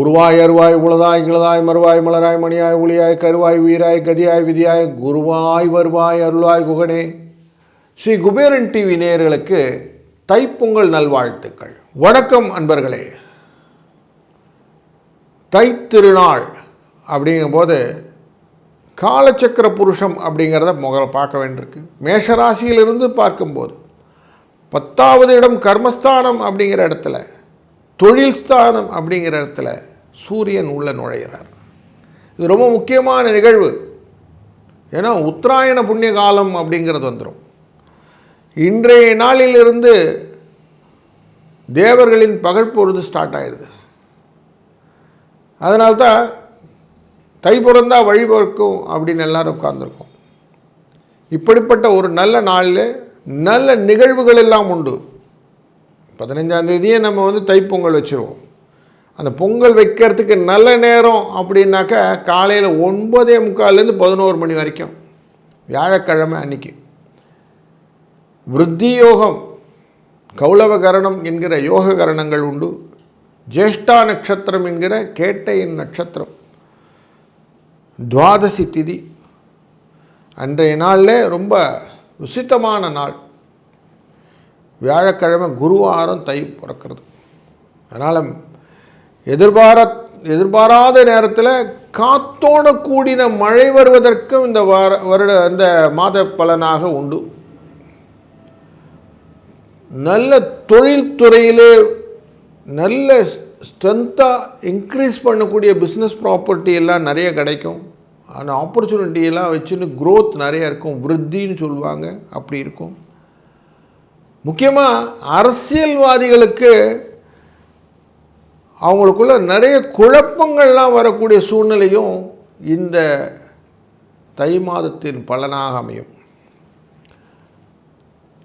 உருவாய் அருவாய் உளதாய் கிளதாய் மறுவாய் மலராய் மணியாய் ஒளியாய் கருவாய் உயிராய் கதியாய் விதியாய் குருவாய் வருவாய் அருளாய் குகனே. ஸ்ரீ குபேரன் டிவி நேயர்களுக்கு தைப்பொங்கல் நல்வாழ்த்துக்கள். வணக்கம் அன்பர்களே. தைத்திருநாள் அப்படிங்கும்போது காலச்சக்கர புருஷம் அப்படிங்கிறத முதல்ல பார்க்க வேண்டியிருக்கு. மேஷராசியிலிருந்து பார்க்கும்போது பத்தாவது இடம் கர்மஸ்தானம் அப்படிங்கிற இடத்துல தொழில் ஸ்தானம் அப்படிங்கிற இடத்துல சூரியன் உள்ள நுழைகிறார் இது ரொம்ப முக்கியமான நிகழ்வு. ஏன்னா உத்தராயண புண்ணிய காலம் அப்படிங்கிறது வந்துடும் இன்றைய நாளிலிருந்து தேவர்களின் பகல் ஸ்டார்ட் ஆயிடுது. அதனால்தான் தை பிறந்தா வழி பிறக்கும் அப்படின்னு எல்லாரும் உட்கார்ந்துருக்கோம். இப்படிப்பட்ட ஒரு நல்ல நாளில் நல்ல நிகழ்வுகள் எல்லாம் உண்டு. பதினஞ்சாம் தேதியே நம்ம வந்து தைப்பொங்கல் வச்சுருவோம். அந்த பொங்கல் வைக்கிறதுக்கு நல்ல நேரம் அப்படின்னாக்கா காலையில் ஒன்பதே முக்கால்லேருந்து பதினோரு மணி வரைக்கும். வியாழக்கிழமை அன்னைக்கு. விருத்தி யோகம் கௌளவகரணம் என்கிற யோக கரணங்கள் உண்டு. ஜேஷ்டா நட்சத்திரம் என்கிற கேட்டையின் நட்சத்திரம். துவாதசி திதி. அன்றைய நாளில் ரொம்ப விசித்தமான நாள். வியாழக்கிழமை குருவாரம் தை பிறக்கிறது. அதனால் எதிர்பாரா எதிர்பாராத நேரத்தில் காத்தோட கூடின மழை வருவதற்கும் இந்த வார வருட இந்த மாத பலனாக உண்டு. நல்ல தொழில்துறையிலே நல்ல ஸ்ட்ரென்த்தாக இன்க்ரீஸ் பண்ணக்கூடிய பிஸ்னஸ் ப்ராப்பர்ட்டி எல்லாம் நிறைய கிடைக்கும். அந்த ஆப்பர்ச்சுனிட்டியெல்லாம் வச்சுன்னு க்ரோத் நிறையா இருக்கும். விருத்தின்னு சொல்லுவாங்க. அப்படி இருக்கும். முக்கியமாக அரசியல்வாதிகளுக்கு அவங்களுக்குள்ள நிறைய குழப்பங்கள்லாம் வரக்கூடிய சூழ்நிலையும் இந்த தை மாதத்தின் பலனாக அமையும்.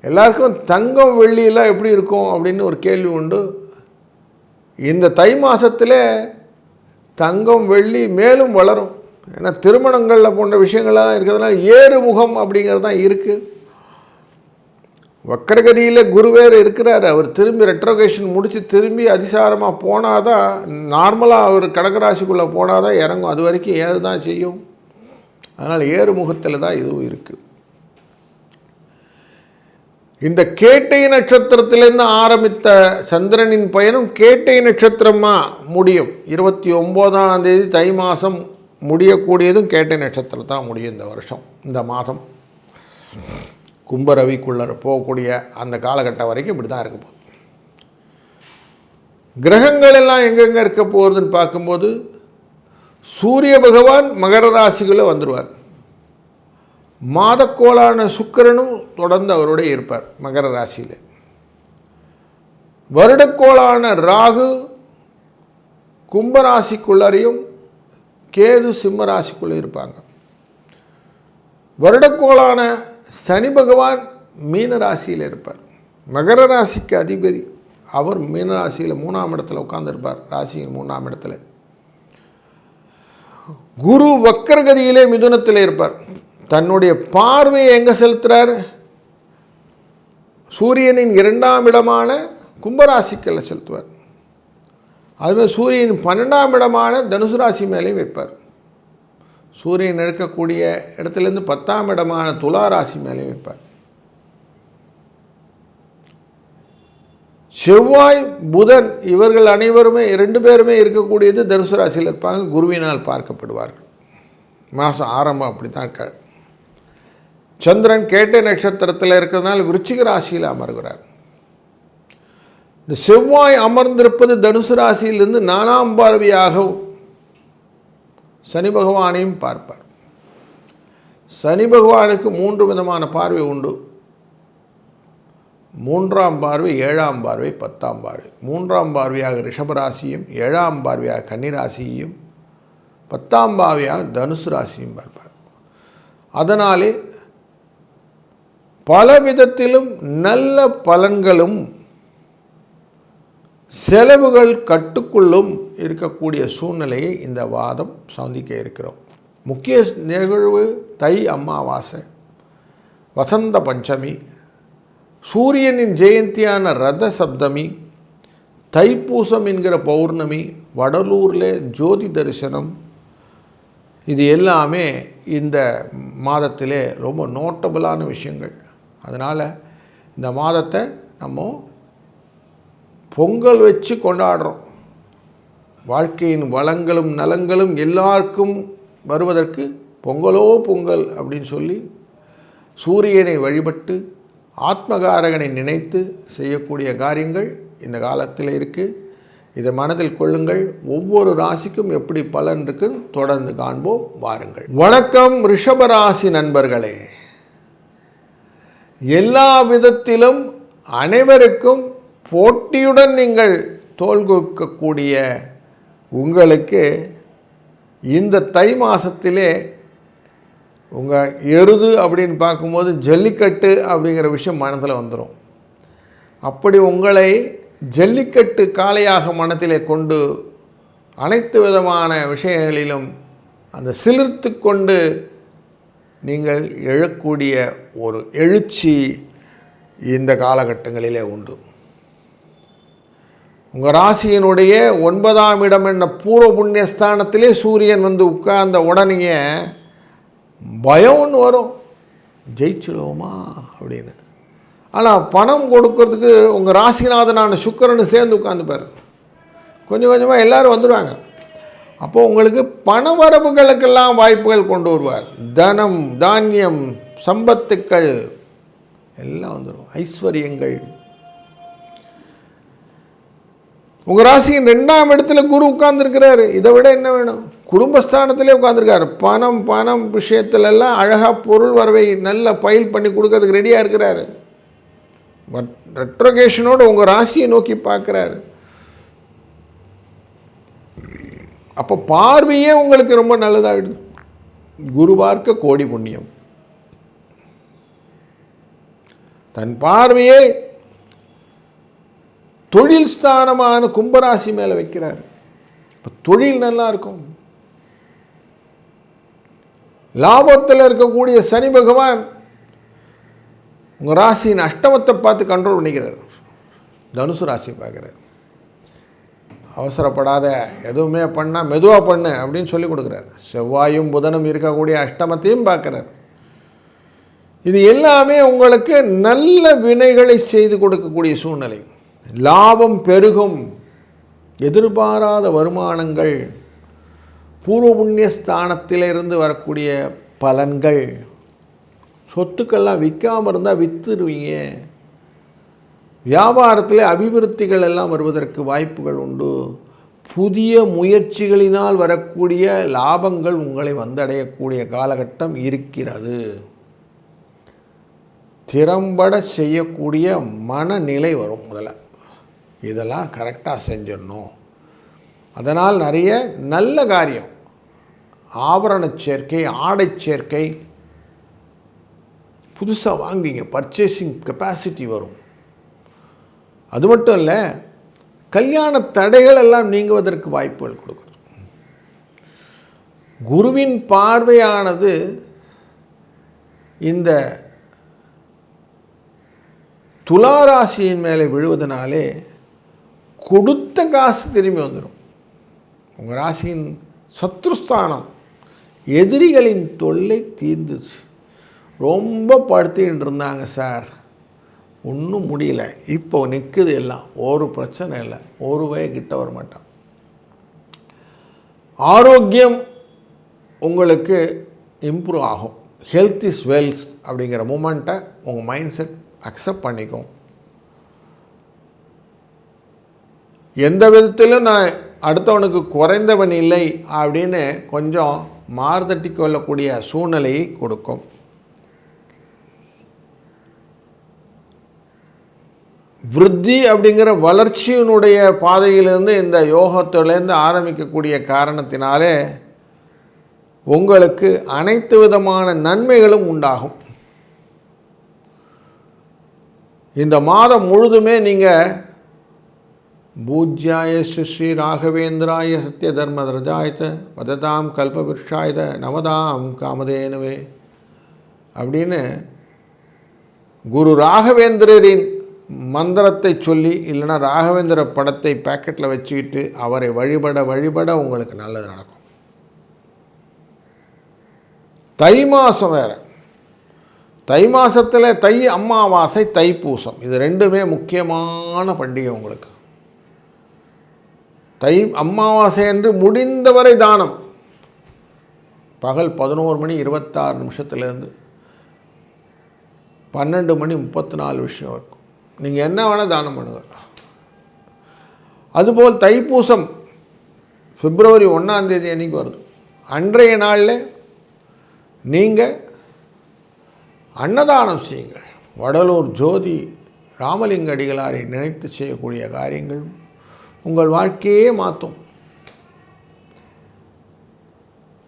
எல்லாருக்கும் தங்கம் வெள்ளியெல்லாம் எப்படி இருக்கும் அப்படின்னு ஒரு கேள்வி உண்டு. இந்த தை மாதத்தில் தங்கம் வெள்ளி மேலும் வளரும். ஏன்னா திருமணங்களில் போன்ற விஷயங்கள்லாம் இருக்கிறதுனால ஏறு முகம் அப்படிங்கிறது தான் இருக்குது வக்கரகதியில் குருவேர் இருக்கிறார். அவர் திரும்பி ரெட்ரோகேஷன் முடித்து திரும்பி அதிசாரமாக போனால் தான் நார்மலாக அவர் கடகராசிக்குள்ளே போனால் தான் இறங்கும். அது வரைக்கும் ஏறு தான் செய்யும். அதனால் ஏறு முகத்தில் தான் இதுவும் இருக்குது இந்த கேட்டை நட்சத்திரத்திலேருந்து ஆரம்பித்த சந்திரனின் பயணம் கேட்டை நட்சத்திரமாக முடியும். இருபத்தி ஒம்போதாம் தேதி தை மாதம் முடியக்கூடியதும் கேட்ட நட்சத்திரத்தில் தான் முடியும் இந்த வருஷம் இந்த மாதம். கும்பரவிக்குள்ளே போகக்கூடிய அந்த காலகட்டம் வரைக்கும் இப்படி தான் இருக்க போகுது. கிரகங்கள் எல்லாம் எங்கெங்கே இருக்க போகிறதுன்னு பார்க்கும்போது சூரிய பகவான் மகர ராசிக்குள்ளே வந்துடுவார் மாதக்கோளான சுக்கிரனும் தொடர்ந்து அவரோட இருப்பார் மகர ராசியில். வருடக்கோளான ராகு கும்பராசிக்குள்ளரையும் கேது சிம்ம ராசிக்குள்ளே இருப்பாங்க. வருடக்கோளான சனி பகவான் மீன ராசியில் இருப்பார். மகர ராசிக்கு அதிபதி. அவர் மீன ராசியில் மூணாம் இடத்துல உட்காந்துருப்பார் ராசியின் மூணாம் இடத்துல. குரு வக்கரகதியிலே மிதுனத்தில் இருப்பார். தன்னுடைய பார்வையை எங்கே செலுத்துகிறார் சூரியனின் இரண்டாம் இடமான கும்பராசிக்கல்ல செலுத்துவார். அதுமாதிரி சூரியன் பன்னெண்டாம் இடமான தனுசு ராசி மேலேயும் வைப்பார். சூரியன் எடுக்கக்கூடிய இடத்துலேருந்து பத்தாம் இடமான துலா ராசி மேலேயும் வைப்பார். செவ்வாய் புதன் இவர்கள் அனைவருமே ரெண்டு பேருமே இருக்கக்கூடியது தனுசு ராசியில் இருப்பாங்க. குருவினால் பார்க்கப்படுவார்கள். மாதம் ஆரம்பம் அப்படி தான் இருக்கார். சந்திரன் கேட்ட நட்சத்திரத்தில் இருக்கிறதுனால விருச்சிக ராசியில் அமர்கிறார். இந்த செவ்வாய் அமர்ந்திருப்பது தனுசு ராசியிலிருந்து நாலாம் பார்வையாக சனி பகவானையும் பார்ப்பார். சனி பகவானுக்கு மூன்று விதமான பார்வை உண்டு. மூன்றாம் பார்வை ஏழாம் பார்வை பத்தாம் பார்வை. மூன்றாம் பார்வையாக ரிஷபராசியும் ஏழாம் பார்வையாக கன்னிராசியையும் பத்தாம் பார்வையாக தனுசு ராசியும் பார்ப்பார். அதனாலே பல விதத்திலும் நல்ல பலன்களும் செலவுகள் கட்டுக்குள்ளும் இருக்கக்கூடிய சூழ்நிலையை இந்த வாதம் சந்திக்க இருக்கிறோம். முக்கிய நிகழ்வு தை அமாவாசை. வசந்த பஞ்சமி. சூரியனின் ஜெயந்தியான ரத சப்தமி. தைப்பூசம் என்கிற பௌர்ணமி. வடலூரில் ஜோதி தரிசனம். இது எல்லாமே இந்த மாதத்திலே ரொம்ப நோட்டபுளான விஷயங்கள். அதனால் இந்த மாதத்தை நம்ம பொங்கல் வச்சு கொண்டாடுறோம். வாழ்க்கையின் வளங்களும் நலங்களும் எல்லாருக்கும் வருவதற்கு பொங்கலோ பொங்கல் அப்படின்னு சொல்லி சூரியனை வழிபட்டு ஆத்மகாரகனை நினைத்து செய்யக்கூடிய காரியங்கள் இந்த காலத்தில் இருக்குது இதை மனதில் கொள்ளுங்கள். ஒவ்வொரு ராசிக்கும் எப்படி பலன் இருக்கு தொடர்ந்து காண்போம். வாருங்கள். வணக்கம் ரிஷபராசி நண்பர்களே. எல்லா விதத்திலும் அனைவருக்கும் போட்டியுடன் நீங்கள் தோல்கொடுக்கக்கூடிய உங்களுக்கு இந்த தை மாதத்திலே உங்கள் எருது அப்படின்னு பார்க்கும்போது ஜல்லிக்கட்டு அப்படிங்கிற விஷயம் மனதில் வந்துடும் அப்படி உங்களை ஜல்லிக்கட்டு காளையாக மனத்திலே கொண்டு அனைத்து விதமான விஷயங்களிலும் அந்த சிலிர்த்து கொண்டு நீங்கள் எழக்கூடிய ஒரு எழுச்சி இந்த காலகட்டங்களிலே உண்டு. உங்கள் ராசியினுடைய ஒன்பதாம் இடம் என்ன? பூர்வ புண்ணியஸ்தானத்திலே சூரியன் வந்து உட்கார்ந்த உடனேயே பயம் ஒன்று வரும். ஜெயிச்சிடுவோமா? அப்படின்னு. ஆனால் பணம் கொடுக்கறதுக்கு உங்கள் ராசிநாதனான சுக்கரனு சேர்ந்து உட்காந்துப்பார் கொஞ்சம் கொஞ்சமாக எல்லோரும் வந்துடுவாங்க அப்போது உங்களுக்கு பண வரவுகளுக்கெல்லாம் வாய்ப்புகள் கொண்டு வருவார். தனம் தானியம் சம்பத்துக்கள் எல்லாம் வந்துடும் ஐஸ்வர்யங்கள் உங்கள் ராசியின் ரெண்டாம் இடத்துல குரு உட்கார்ந்துருக்கிறாரு. இதை விட என்ன வேணும்? குடும்பஸ்தானத்திலே உட்காந்துருக்காரு பணம் பணம் விஷயத்துலெல்லாம் அழகாக பொருள் வரவை நல்ல பயில் பண்ணி கொடுக்கறதுக்கு ரெடியாக இருக்கிறாரு. பட் ரெட்ரோகேஷனோடு உங்கள் ராசியை நோக்கி பார்க்குறாரு. அப்போ பார்வையே உங்களுக்கு ரொம்ப நல்லதாகிடுது குரு பார்க்க கோடி புண்ணியம். தன் பார்வையே தொழில் ஸ்தானமான கும்பராசி மேலே வைக்கிறார். இப்போ தொழில் நல்லா இருக்கும். லாபத்தில் இருக்கக்கூடிய சனி பகவான் உங்கள் ராசியின் அஷ்டமத்தை பார்த்து கண்ட்ரோல் பண்ணிக்கிறார். தனுசு ராசி பார்க்குறார். அவசரப்படாத எதுவுமே பண்ணால் மெதுவாக பண்ணு அப்படின்னு சொல்லி கொடுக்குறாரு. செவ்வாயும் புதனும் இருக்கக்கூடிய அஷ்டமத்தையும் பார்க்குறார். இது எல்லாமே உங்களுக்கு நல்ல வினைகளை செய்து கொடுக்கக்கூடிய சூழ்நிலை. லாபம் பெருகும். எதிர்பாராத வருமானங்கள் பூர்வ புண்ணிய ஸ்தானத்திலிருந்து வரக்கூடிய பலன்கள். சொத்துக்கள்லாம் விற்காமல் இருந்தால் விற்றுருவீங்க வியாபாரத்தில் அபிவிருத்திகள் எல்லாம் வருவதற்கு வாய்ப்புகள் உண்டு. புதிய முயற்சிகளினால் வரக்கூடிய லாபங்கள் உங்களை வந்தடையக்கூடிய காலகட்டம் இருக்கிறது. திறம்பட செய்யக்கூடிய மனநிலை வரும் முதல்ல. இதெல்லாம் கரெக்டாக செஞ்சிடணும். அதனால் நிறைய நல்ல காரியம். ஆபரண சேர்க்கை ஆடை சேர்க்கை புதுசாக வாங்குவீங்க. பர்ச்சேசிங் கெப்பாசிட்டி வரும். அது மட்டும் இல்லை கல்யாண தடைகள் எல்லாம் நீங்குவதற்கு வாய்ப்புகள் கொடுக்குறது. குருவின் பார்வையானது இந்த துளாராசியின் மேலே விழுவதனாலே கொடுத்த காசு திரும்பி வந்துடும் உங்கள் ராசியின் சத்ருஸ்தானம் எதிரிகளின் தொல்லை தீர்ந்துச்சு. ரொம்ப படுத்தின்னு இருந்தாங்க சார். ஒன்றும் முடியல. இப்போ நிற்குது எல்லாம். ஒரு பிரச்சனை இல்லை. ஒரு வய கிட்ட வர மாட்டான் ஆரோக்கியம் உங்களுக்கு இம்ப்ரூவ் ஆகும். ஹெல்த் இஸ் வெல்த் அப்படிங்கிற மூமெண்ட்டை உங்கள் மைண்ட் செட் அக்செப்ட் பண்ணிக்கும். எந்த விதத்திலும் நான் அடுத்தவனுக்கு குறைந்தவன் இல்லை அப்படின்னு கொஞ்சம் மாறுதட்டி கொள்ளக்கூடிய சூழ்நிலையை கொடுக்கும். விருத்தி அப்படிங்கிற வளர்ச்சியினுடைய பாதையிலிருந்து இந்த யோகத்திலேருந்து ஆரம்பிக்கக்கூடிய காரணத்தினாலே உங்களுக்கு அனைத்து விதமான நன்மைகளும் உண்டாகும். இந்த மாதம் முழுதுமே நீங்கள் பூஜ்யாய ஸ்ரீ ராகவேந்திராய சத்ய தர்ம ரஜாயத்த வததாம் கல்பவிருஷாயுத நவதாம் காமதேனுவே. அப்படின்னு குரு ராகவேந்திரரின் மந்திரத்தை சொல்லி இல்லைன்னா ராகவேந்திர படத்தை பேக்கெட்டில் வச்சுக்கிட்டு அவரை வழிபட வழிபட உங்களுக்கு நல்லது நடக்கும். தை மாதம் வேறு. தை மாதத்தில் தை அமாவாசை தைப்பூசம் இது ரெண்டுமே முக்கியமான பண்டிகை உங்களுக்கு. தை அமாவாசை என்று முடிந்தவரை தானம். பகல் பதினோரு மணி இருபத்தாறு நிமிஷத்துலேருந்து பன்னெண்டு மணி முப்பத்தி நாலு விஷயம் இருக்கும் நீங்கள் என்ன வேணால் தானம் பண்ணுங்க. அதுபோல் தைப்பூசம் பிப்ரவரி ஒன்றாந்தேதி அன்றைக்கி வருது. அன்றைய நாளில் நீங்கள் அன்னதானம் செய்யுங்கள். வடலூர் ஜோதி ராமலிங்க அடிகளாரை நினைத்து செய்யக்கூடிய காரியங்கள் உங்கள் வாழ்க்கையே மாற்றும்.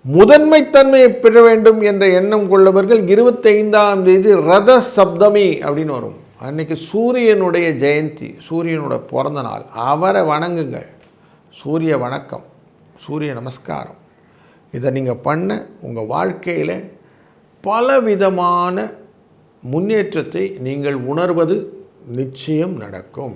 முதன்மைத்தன்மையை பெற வேண்டும் என்ற எண்ணம் கொள்ளவர்கள் இருபத்தைந்தாம் தேதி ரத சப்தமி அப்படின்னு வரும். அன்னைக்கு சூரியனுடைய ஜெயந்தி சூரியனோட பிறந்த நாள். அவரை வணங்குங்கள். சூரிய வணக்கம் சூரிய நமஸ்காரம். இதை நீங்கள் பண்ண உங்கள் வாழ்க்கையில் பலவிதமான முன்னேற்றத்தை நீங்கள் உணர்வது நிச்சயம் நடக்கும்.